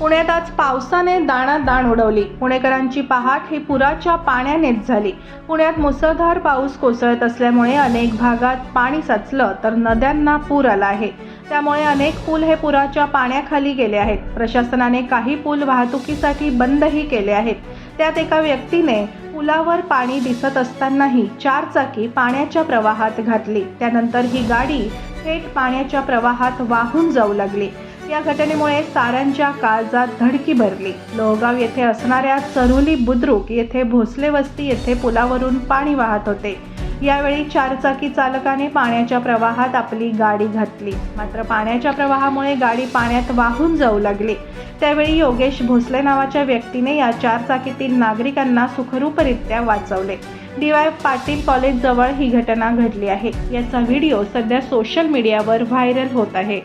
पुण्यात आज पावसाने दाणात दाण उडवली. पुणेकरांची पहाट ही पुराच्या पाण्यानेच झाली. पुण्यात मुसळधार पाऊस कोसळत असल्यामुळे अनेक भागात पाणी साचलं तर नद्यांना पूर आला आहे. त्यामुळे अनेक पूल हे पुराच्या पाण्याखाली गेले आहेत. प्रशासनाने काही पूल वाहतुकीसाठी बंदही केले आहेत. त्यात एका व्यक्तीने पुलावर पाणी दिसत असतानाही चार चाकी पाण्याच्या प्रवाहात घातली. त्यानंतर ही गाडी थेट पाण्याच्या प्रवाहात वाहून जाऊ लागली. या घटनेमुळे साऱ्यांच्या काळजात धडकी भरली. लोहगाव येथे असणाऱ्या चरुली बुद्रुक येथे भोसले वस्ती येथे पुलावरून पाणी वाहत होते. यावेळी चारचाकी चालकाने पाण्याच्या प्रवाहात आपली गाडी घातली. मात्र पाण्याच्या प्रवाहामुळे गाडी पाण्यात वाहून जाऊ लागली. त्यावेळी योगेश भोसले नावाच्या व्यक्तीने या चारचाकीतील नागरिकांना सुखरूपरित्या वाचवले. डी वाय पाटील कॉलेज जवळ ही घटना घडली आहे. याचा व्हिडिओ सध्या सोशल मीडियावर व्हायरल होत आहे.